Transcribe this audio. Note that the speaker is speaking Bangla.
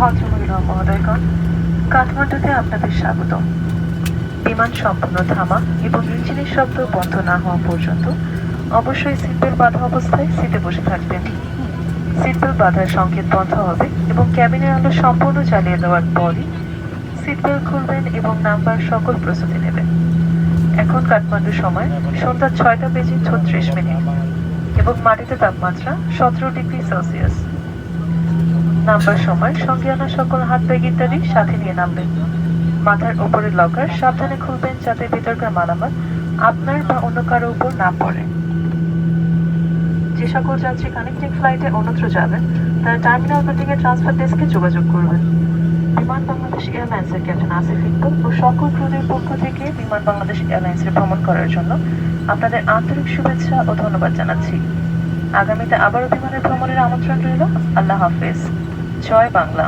মহোদয়গণ, কাঠমান্ডুতে আপনাদের স্বাগত বিমান সম্পূর্ণ থামা এবং ইঞ্জিনের শব্দ বন্ধ না হওয়া পর্যন্ত অবশ্যই সিটবেল্ট বাঁধা অবস্থায় সিটে বসে থাকবেন। সিটবেল্ট বাঁধার সংকেত বন্ধ হবে এবং ক্যাবিনের আলো সম্পূর্ণ জ্বালিয়ে দেওয়ার পরই সিটবেল্ট খুলবেন এবং নাম্বার সকল প্রস্তুতি নেবেন। এখন কাঠমান্ডু সময় সন্ধ্যা ছয়টা বেজে ছত্রিশ মিনিট এবং মাটিতে তাপমাত্রা সতেরো ডিগ্রি সেলসিয়াস। নাম্বার সময় সঙ্গে আনা সকল হাত ব্যাগ ইত্যাদি সাথে নিয়ে নামবেন। মাথার উপরে লকার সাবধানে খুলবেন যাতে ভেতরকার মালামাল আপনার বা অন্য কারও উপর না পড়ে। যে সকল যাত্রী কানেক্টিং ফ্লাইটে অন্যত্র যাবেন, তারা টার্মিনাল বিল্ডিং এর ট্রান্সফার ডেস্কে যোগাযোগ করবেন। বিমান বাংলাদেশ এয়ারলাইন্সের ক্যাপ্টেন আসিফ ইকবাল ও সকল ক্রুদের পক্ষ থেকে বিমান বাংলাদেশ এয়ারলাইন্সে ভ্রমণ করার জন্য আপনাদের আন্তরিক শুভেচ্ছা ও ধন্যবাদ জানাচ্ছি। আগামীতে আবারও বিমানের ভ্রমণের আমন্ত্রণ রইল। আল্লাহ হাফেজ। জয় বাংলা।